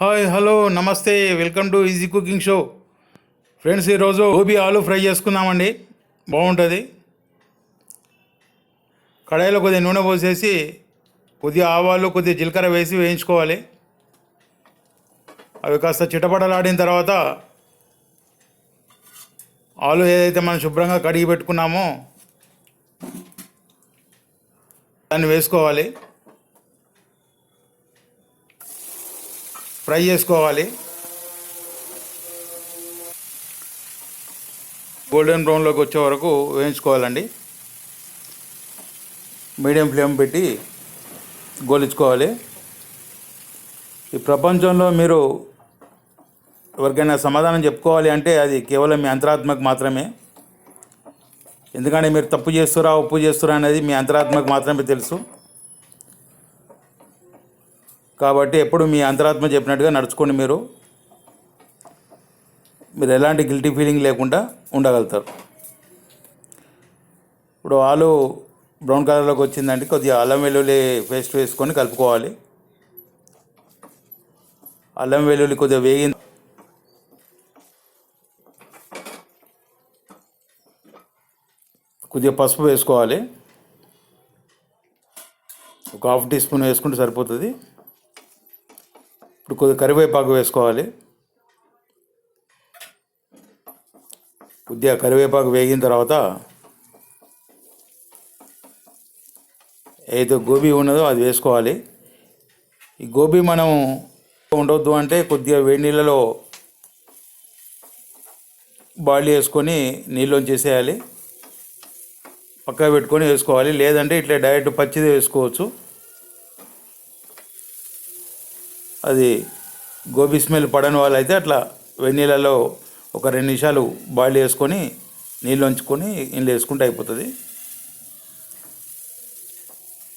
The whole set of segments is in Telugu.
హాయ్ హలో నమస్తే welcome to easy cooking show. Friends ఈరోజు గోబీ ఆలు ఫ్రై చేసుకుందామండి. బాగుంటుంది. కడాయిలో కొద్దిగా నూనె పోసేసి కొద్దిగా ఆవాలు కొద్దిగా జీలకర్ర వేసి వేయించుకోవాలి. అవి కాస్త చిటపటలాడిన తర్వాత ఆలు ఏదైతే మనం శుభ్రంగా కడిగి పెట్టుకున్నామో దాన్ని వేసుకోవాలి. ఫ్రై చేసుకోవాలి. గోల్డెన్ బ్రౌన్లోకి వచ్చే వరకు వేయించుకోవాలండి. మీడియం ఫ్లేమ్ పెట్టి గోలించుకోవాలి. ఈ ప్రపంచంలో మీరు ఎవరికైనా సమాధానం చెప్పుకోవాలి అంటే అది కేవలం మీ అంతరాత్మకు మాత్రమే. ఎందుకంటే మీరు తప్పు చేస్తురా ఉప్పు చేస్తురా అనేది మీ అంతరాత్మకు మాత్రమే తెలుసు. కాబట్టి ఎప్పుడు మీ అంతరాత్మ చెప్పినట్టుగా నడుచుకోండి మీరు. మీరు ఎలాంటి గిల్టీ ఫీలింగ్ లేకుండా ఉండగలుగుతారు. ఇప్పుడు ఆలు బ్రౌన్ కలర్లోకి వచ్చిందంటే కొద్దిగా అల్లం వెల్లుల్లి పేస్ట్ వేసుకొని కలుపుకోవాలి. అల్లం వెల్లుల్లి కొద్దిగా వేగిన కొద్దిగా పసుపు వేసుకోవాలి. ఒక హాఫ్ టీ స్పూన్ వేసుకుంటే సరిపోతుంది. ఇప్పుడు కొద్దిగా కరివేపాకు వేసుకోవాలి. కొద్దిగా కరివేపాకు వేగిన తర్వాత ఏదో గోబీ ఉన్నదో అది వేసుకోవాలి. ఈ గోబీ మనం ఉండవద్దు అంటే కొద్దిగా వేడి నీళ్ళలో బాయిల్ చేసుకొని నీళ్ళని చేసేయాలి పక్కన పెట్టుకొని వేసుకోవాలి. లేదంటే ఇట్లా డైరెక్ట్ పచ్చిది వేసుకోవచ్చు. అది గోబీ స్మెల్ పడని వాళ్ళైతే అట్లా వేడి నీళ్ళలో ఒక రెండు నిమిషాలు బాయిల్ చేసుకొని నీళ్ళు ఉంచుకొని ఇంట్లో వేసుకుంటే అయిపోతుంది.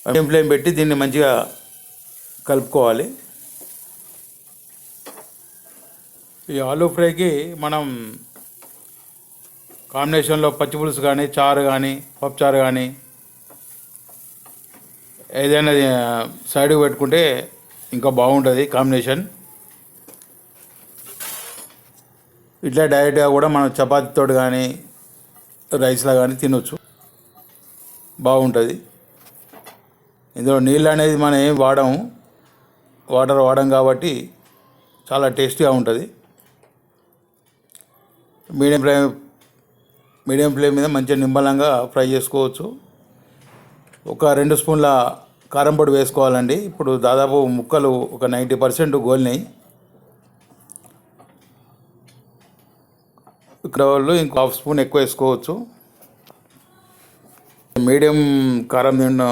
మీడియం ఫ్లేమ్ పెట్టి దీన్ని మంచిగా కలుపుకోవాలి. ఈ ఆలూ ఫ్రైకి మనం కాంబినేషన్లో పచ్చి పులుసు కానీ చారు కానీ పప్పుచారు కానీ ఏదైనా సైడ్కి పెట్టుకుంటే ఇంకా బాగుంటుంది కాంబినేషన్. ఇట్లా డైరెక్ట్గా కూడా మనం చపాతీతో కానీ రైస్లా కానీ తినొచ్చు. బాగుంటుంది. ఇందులో నీళ్ళు అనేది మనం ఏం వాడము. వాటర్ వాడం కాబట్టి చాలా టేస్టీగా ఉంటుంది. మీడియం ఫ్లేమ్ మీడియం ఫ్లేమ్ మీద మంచిగా నిమ్మలంగా ఫ్రై చేసుకోవచ్చు. ఒక రెండు స్పూన్ల కారం పొడి వేసుకోవాలండి. ఇప్పుడు దాదాపు ముక్కలు ఒక నైంటీ పర్సెంట్ గోలినాయి. ఇక్కడ వాళ్ళు ఇంకో హాఫ్ స్పూన్ ఎక్కువ వేసుకోవచ్చు. మీడియం కారం తిన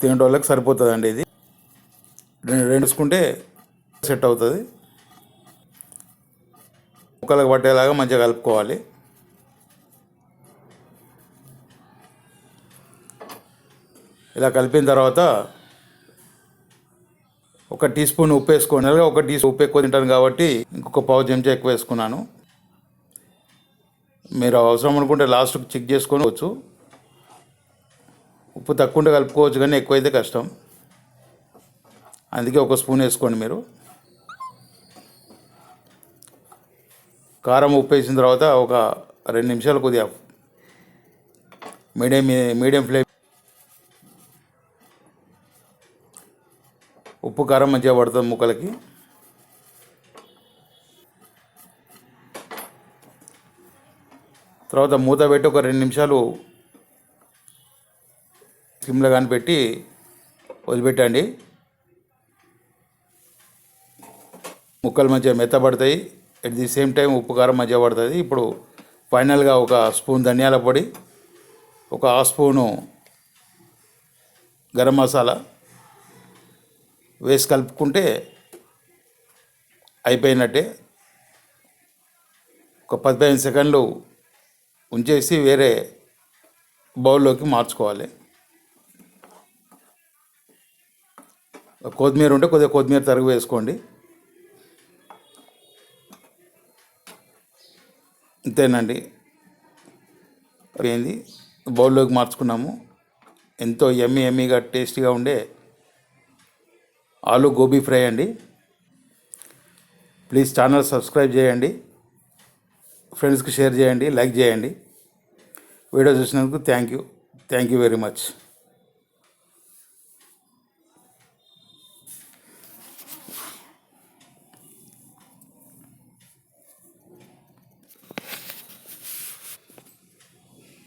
తినే వాళ్ళకి సరిపోతుందండి ఇది. రెండు సెట్ అవుతుంది. ముక్కలకు పట్టేలాగా మంచిగా కలుపుకోవాలి. ఇలా కలిపిన తర్వాత ఒక టీ స్పూన్ ఉప్పు వేసుకోండి అలాగే ఒక టీ స్పూన్ ఉప్పు ఎక్కువ తింటాను కాబట్టి ఇంకొక పావు చెంచా ఎక్కువ వేసుకున్నాను. మీరు అవసరం అనుకుంటే లాస్ట్కి చెక్ చేసుకొని వచ్చు ఉప్పు తక్కువ ఉంటే కలుపుకోవచ్చు కానీ ఎక్కువైతే కష్టం. అందుకే ఒక స్పూన్ వేసుకోండి మీరు. కారం ఉప్పు వేసిన తర్వాత ఒక రెండు నిమిషాలు కొద్దిగా మీడియం మీడియం ఫ్లేమ్ ఉప్పు కారం మంచిగా పడుతుంది ముక్కలకి. తర్వాత మూత పెట్టి ఒక రెండు నిమిషాలు సిమ్లో కానీ పెట్టి వదిలిపెట్టండి. ముక్కలు మంచిగా మెత్తబడతాయి. అట్ ది సేమ్ టైం ఉప్పు కారం మంచిగా పడుతుంది. ఇప్పుడు ఫైనల్గా ఒక స్పూన్ ధనియాల పొడి ఒక హాఫ్ స్పూను గరం మసాలా వేసి కలుపుకుంటే అయిపోయినట్టే. ఒక పదిహేను సెకండ్లు ఉంచేసి వేరే బౌల్లోకి మార్చుకోవాలి. కొత్తిమీర ఉంటే కొద్దిగా కొత్తిమీర తరుగు వేసుకోండి. అంతేనండి ఏంది బౌల్లోకి మార్చుకున్నాము. ఎంతో ఎమ్మి ఎమ్మిగా టేస్టీగా ఉండే ఆలు గోబీ ఫ్రై అండి. ప్లీజ్ ఛానల్ సబ్స్క్రైబ్ చేయండి. ఫ్రెండ్స్కి షేర్ చేయండి లైక్ చేయండి. వీడియో చూసినందుకు thank you. Thank you very much.